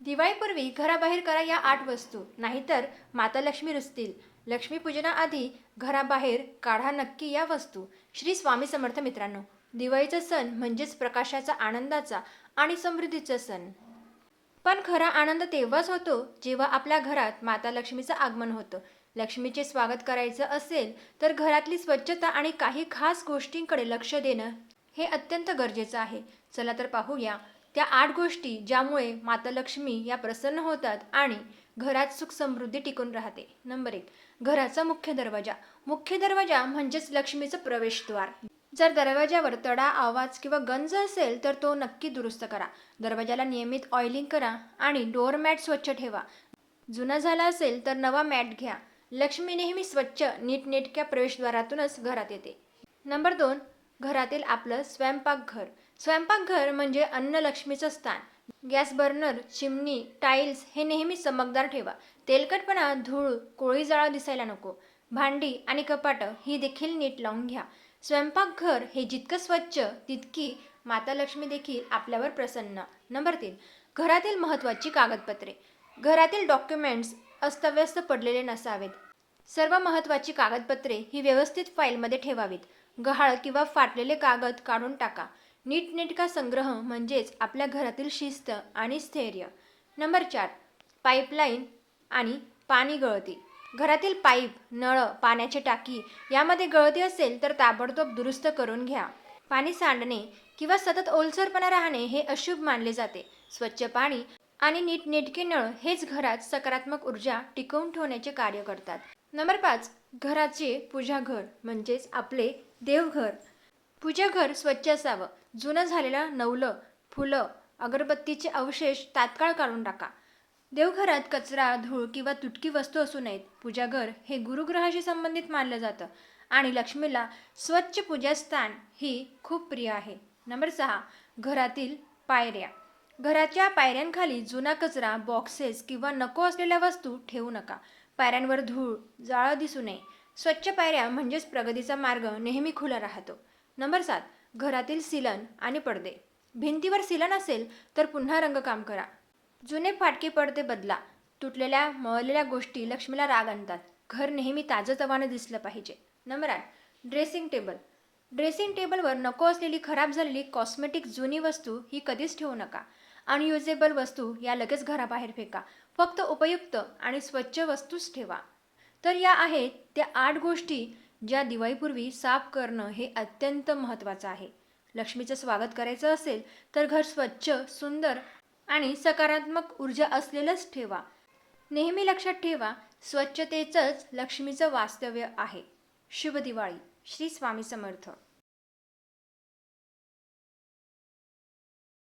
दिवाळीपूर्वी घराबाहेर करा या आठ वस्तू. नाहीतर माता लक्ष्मी रुचतील लक्ष्मीपूजनाआधी घराबाहेर काढा नक्की या वस्तू. श्री स्वामी समर्थ मित्रांनो दिवाळीचा सण म्हणजेच प्रकाशाचा आनंदाचा आणि समृद्धीचा सण. पण खरा आनंद तेव्हाच होतो जेव्हा आपल्या घरात माता लक्ष्मीचं आगमन होतं. लक्ष्मीचे स्वागत करायचं असेल तर घरातली स्वच्छता आणि काही खास गोष्टींकडे लक्ष देणं हे अत्यंत गरजेचं आहे. चला तर पाहूया. त्या आठ गोष्टी ज्यामुळे माता लक्ष्मी या प्रसन्न होतात आणि घरात सुख समृद्धी टिकून राहते. नंबर एक घराचा मुख्य दरवाजा. मुख्य दरवाजा म्हणजेच लक्ष्मीचं प्रवेशद्वार. जर दरवाजावर तडा आवाज किंवा गंज असेल तर तो नक्की दुरुस्त करा. दरवाजाला नियमित ऑइलिंग करा आणि डोअर मॅट स्वच्छ ठेवा. जुना झाला असेल तर नवा मॅट घ्या. लक्ष्मी नेहमी स्वच्छ नीटनेटक्या प्रवेशद्वारातूनच घरात येते. नंबर दोन घरातील आपलं स्वयंपाकघर. स्वयंपाकघर म्हणजे अन्नलक्ष्मीचं स्थान. गॅस बर्नर चिमणी टाईल्स हे नेहमी चमकदार ठेवा. तेलकटपणा धूळ कोळी जाळा दिसायला नको. भांडी आणि कपाटं ही देखील नीट लावून घ्या. स्वयंपाकघर हे जितकं स्वच्छ तितकी माता लक्ष्मी देखील आपल्यावर प्रसन्न. नंबर तीन. घरातील महत्त्वाची कागदपत्रे. घरातील डॉक्युमेंट्स अस्तव्यस्त पडलेले नसावेत. सर्व महत्त्वाची कागदपत्रे ही व्यवस्थित फाईलमध्ये ठेवावीत. गहाळ किंवा फाटलेले कागद काढून टाका. नीटनेटका संग्रह म्हणजेच आपल्या घरातील शिस्त आणि स्थैर्य. नंबर चार पाईपलाईन आणि पाणी गळती. घरातील पाईप नळ पाण्याची टाकी यामध्ये गळती असेल तर ताबडतोब दुरुस्त करून घ्या. पाणी सांडणे किंवा सतत ओलसरपणा राहणे हे अशुभ मानले जाते. स्वच्छ पाणी आणि नीटनेटके नळ हेच घरात सकारात्मक ऊर्जा टिकवून ठेवण्याचे कार्य करतात. नंबर पाच घराचे पूजाघर म्हणजेच आपले देवघर. पूजाघर स्वच्छ असावं. जुनं झालेलं नवलं फुलं अगरबत्तीचे अवशेष तात्काळ काढून टाका. देवघरात कचरा धूळ किंवा तुटकी वस्तू असू नयेत. पूजाघर हे गुरुग्रहाशी संबंधित मानलं जातं. आणि लक्ष्मीला स्वच्छ पूजास्थान ही खूप प्रिय आहे. नंबर सहा घरातील पायऱ्या. घराच्या पायऱ्यांखाली जुना कचरा बॉक्सेस किंवा नको असलेल्या वस्तू ठेवू नका. पायऱ्यांवर धूळ जाळं दिसू नये. स्वच्छ पायऱ्या म्हणजेच प्रगतीचा मार्ग नेहमी खुला राहतो. नंबर सात घरातील सिलन आणि पडदे. भिंतीवर सिलन असेल तर पुन्हा रंगकाम करा. जुने फाटके पडदे बदला. तुटलेल्या मळलेल्या गोष्टी लक्ष्मीला राग आणतात. घर नेहमी ताजंतवानं दिसलं पाहिजे. नंबर आठ ड्रेसिंग टेबल. ड्रेसिंग टेबलवर नको असलेली खराब झालेली कॉस्मेटिक जुनी वस्तू ही कधीच ठेवू नका. अनयुजेबल वस्तू या लगेच घराबाहेर फेका. फक्त उपयुक्त आणि स्वच्छ वस्तूच ठेवा. तर या आहेत त्या आठ गोष्टी ज्या दिवाळीपूर्वी साफ करणं हे अत्यंत महत्त्वाचं आहे. लक्ष्मीचं स्वागत करायचं असेल तर घर स्वच्छ सुंदर आणि सकारात्मक ऊर्जा असलेलंच ठेवा. नेहमी लक्षात ठेवा स्वच्छतेचंच लक्ष्मीचं वास्तव्य आहे. शुभ दिवाळी. श्री स्वामी समर्थ.